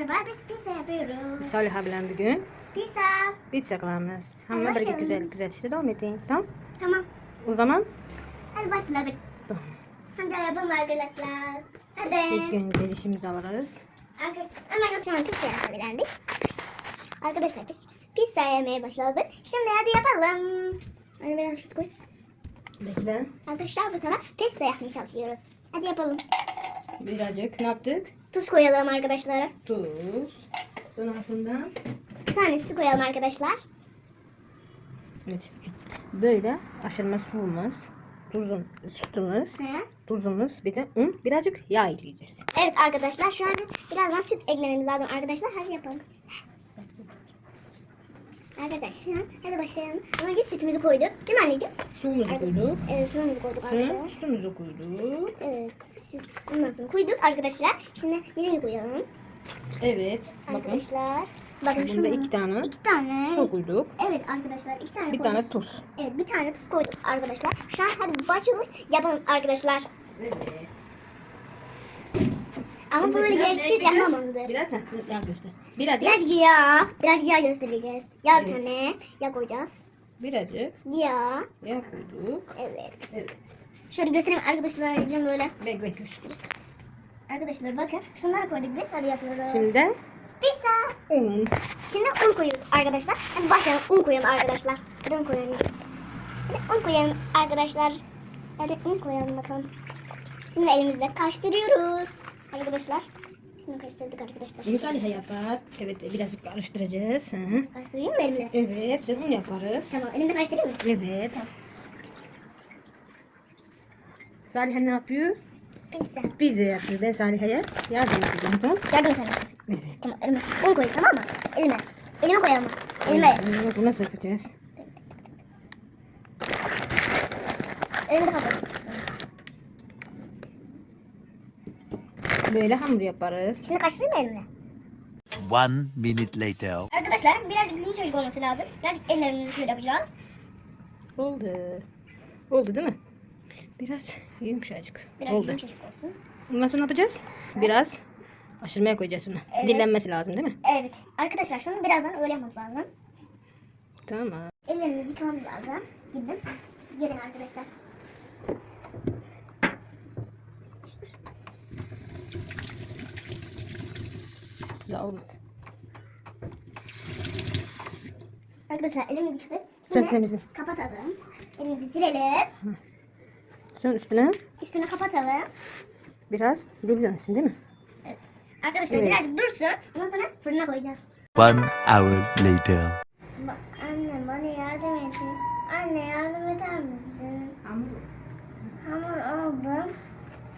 Merhaba biz pizza yapıyoruz. Salih ablam bugün Pizza. pizza Hadi birga başlayalım. güzel güzel işte devam edin. Tamam? Tamam. O zaman Hadi başladık. tamam. Hadi yapalım arkadaşlar. Hadi. ilk önce dişimizi alırız. Arkadaşlar hemen an pizza yapabilendik. Arkadaşlar biz pizza yemeye başladık. Şimdi hadi yapalım. Hadi biraz süt koy. Bekle. Arkadaşlar bu sefer pizza yapmaya çalışıyoruz. Hadi yapalım. Birazcık ne yaptık? Tuz koyalım arkadaşlar. Tuz. Sonrasında Bir tane süt koyalım arkadaşlar. evet. Böyle aşırma suyumuz, tuzun, sütümüz, He. tuzumuz, bir de un, birazcık yağ ekleyeceğiz. Evet arkadaşlar şu an birazdan süt eklememiz lazım arkadaşlar. Hadi yapalım. Arkadaşlar şu an hadi başlayalım. Ama önce sütümüzü koyduk. Değil mi anneciğim? Suyumuzu koyduk. Evet suyumuzu koyduk arkadaşlar. sütümüzü koyduk. Evet. Süt. Ondan sonra koyduk arkadaşlar. Şimdi yine koyalım. Evet. Arkadaşlar. Bakın Bunda şunu. iki tane İki tane. su koyduk. Evet arkadaşlar iki tane Bir koyduk. tane tuz. Evet bir tane tuz koyduk arkadaşlar. Şu an hadi başlıyoruz. Yapalım arkadaşlar. Evet. Ama böyle gereksiz yapmamamızdır. Biraz ha, yağ göster. Birazcık. Birazcık yağ. Birazcık yağ göstereceğiz. Yağ bir tane. Yağ koyacağız. Birazcık Yağ. yağ koyduk. Evet. Evet. Şöyle göstereyim arkadaşlar için böyle. Bekle göster. Arkadaşlar bakın şunları koyduk biz hadi yapıyoruz. Şimdi Pizza. un. Şimdi un koyuyoruz arkadaşlar. Hadi başlayalım un koyalım arkadaşlar. Hadi un koyalım. Hadi un koyalım arkadaşlar. Hadi un koyalım bakalım. Şimdi elimizle karıştırıyoruz. Arkadaşlar. Şimdi karıştırdık arkadaşlar. İnsan da yapar. Evet birazcık karıştıracağız. Hı. Karıştırayım mı elimle? Evet sen un yaparız. Tamam elimde karıştırayım mı? Evet. Salih ne yapıyor? Pizza. Pizza yapıyor. Ben Salih'e yardım edeceğim. Tamam. Yardım sana. Evet. Tamam elime. Un koy tamam mı? Elime. Elime koyalım. Elime. Evet, Bunu nasıl yapacağız? Elimde kapat. Böyle hamur yaparız. Şimdi karıştırayım mı elimle? One minute later. Arkadaşlar birazcık yumuşacık olması lazım. Birazcık ellerimizi şöyle yapacağız. Oldu. Oldu değil mi? Biraz yumuşacık. Biraz Oldu. yumuşacık olsun. Ondan sonra ne yapacağız? Biraz aşırmaya koyacağız bunu. Evet. Dinlenmesi lazım değil mi? Evet. Arkadaşlar şunu birazdan öyle yapmamız lazım. Tamam. Ellerimizi yıkamamız lazım. Gidin. Gelin arkadaşlar. Güzel. Arkadaşlar elimizi yıkadık. Sen temizle. kapatalım. Elimizi silelim. Sonra üstüne Üstünü kapatalım. biraz diblensin değil mi? Evet. Arkadaşlar Evet. birazcık dursun. Ondan sonra fırına koyacağız. One hour later. Bak anne bana yardım et. Anne yardım eder misin? Hamur. Hamur aldım.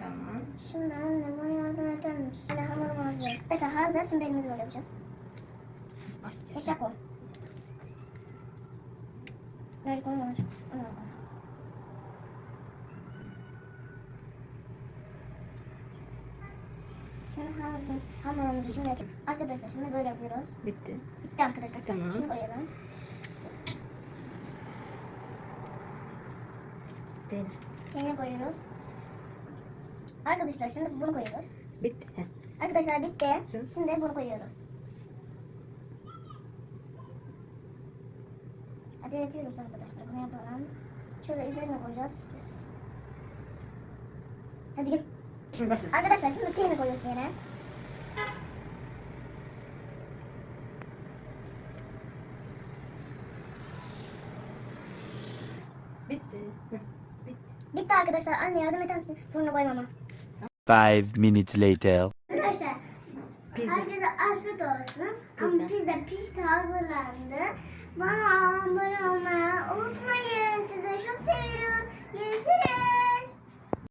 Tamam. Şimdi anne bana yardım eder misin? Anne hamurum hazır. Arkadaşlar hazır. Şimdi elimizi böyle yapacağız. Keşke koy. Onu var. Onu var. Şimdi hamurumuzu, hamurumuzu şimdi açalım. Arkadaşlar şimdi böyle yapıyoruz. Bitti. Bitti arkadaşlar. Tamam. Şimdi koyalım. Peynir. Peynir koyuyoruz. Arkadaşlar şimdi bunu koyuyoruz. Bitti. Arkadaşlar bitti. Şimdi? Bunu koyuyoruz. Hadi yapıyoruz arkadaşlar. Bunu yapalım. Şöyle üzerine koyacağız biz. Hadi gel. Şimdi başla. Arkadaşlar şimdi peynir koyuyoruz yine. Bitti. Bitti arkadaşlar. Anne yardım eder misin? Fırına koymama. Five minutes later. Pizza. Herkese afiyet olsun. Pizza. Ama pizza pişti hazırlandı. Bana abone olmayı unutmayın. Sizi çok seviyorum. Görüşürüz.